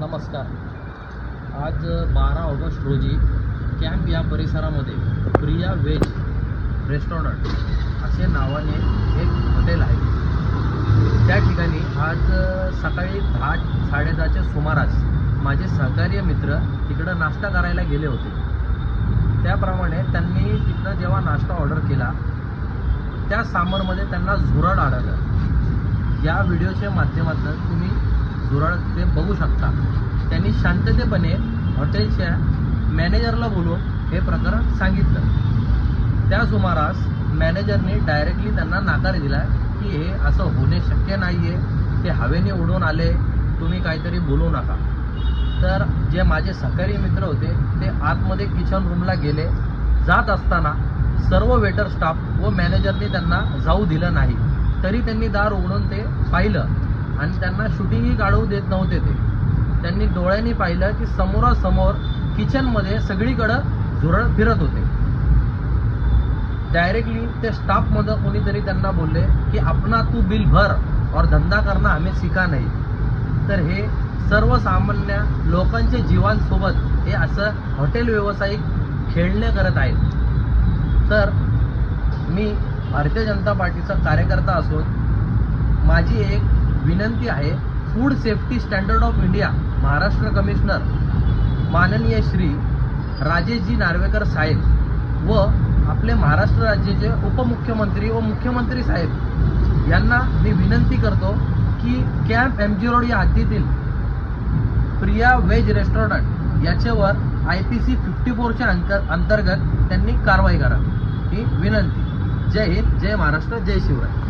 नमस्कार. आज बारा ऑगस्ट रोजी कॅम्प या परिसरामध्ये प्रिया व्हेज रेस्टॉरंट असे नावाने एक हॉटेल आहे. त्या ठिकाणी आज सकाळी दहा साडेदहाच्या सुमारास माझे सहकार्य मित्र तिकडं नाश्ता करायला गेले होते. त्याप्रमाणे त्यांनी तिथं जेव्हा नाश्ता ऑर्डर केला त्या सामरमध्ये त्यांना झुरळ आढळलं. या व्हिडिओच्या माध्यमातून तुम्ही झुरळ ते बघू शकता. त्यांनी शांततेपणे हॉटेलच्या मॅनेजरला बोलून हे प्रकरण सांगितलं. त्या सुमारास मॅनेजरने डायरेक्टली त्यांना नकार दिला की हे असं होणे शक्य नाही आहे ते हवेने उडून आले तुम्ही काहीतरी बोलू नका. तर जे माझे सहकारी मित्र होते ते आतमध्ये किचन रूमला गेले. जात असताना सर्व वेटर स्टाफ व मॅनेजरने त्यांना जाऊ दिलं नाही. तरी त्यांनी दार उघडून ते पाहिलं. आणि त्यांना शूटिंगही काढू देत नव्हते ते. त्यांनी डोळ्यांनी पाहिलं की समोरासमोर किचनमध्ये सगळीकडं झुरळ फिरत होते. डायरेक्टली ते स्टाफमध्ये कोणीतरी त्यांना बोलले की आपणा तू बिल भर और धंदा करणं आम्ही सिका नाही. तर हे सर्वसामान्य लोकांच्या जीवांसोबत हे असं हॉटेल व्यावसायिक खेळणे करत आहेत. तर मी भारतीय जनता पार्टीचा कार्यकर्ता असून माझी एक विनंती आहे food safety standard of India Maharashtra commissioner माननीय श्री राजेशजी नार्वेकर साहेब व आपले महाराष्ट्र राज्याचे उपमुख्यमंत्री व मुख्यमंत्री साहेब यांना मी विनंती करतो की कॅम्प एम जी रोड या हद्दीतील प्रिया व्हेज रेस्टॉरंट याच्यावर आय पी सी फिफ्टी फोरच्या अंतर अंतर्गत त्यांनी कारवाई करा. ही विनंती. जय हिंद जय महाराष्ट्र जय शिवराय.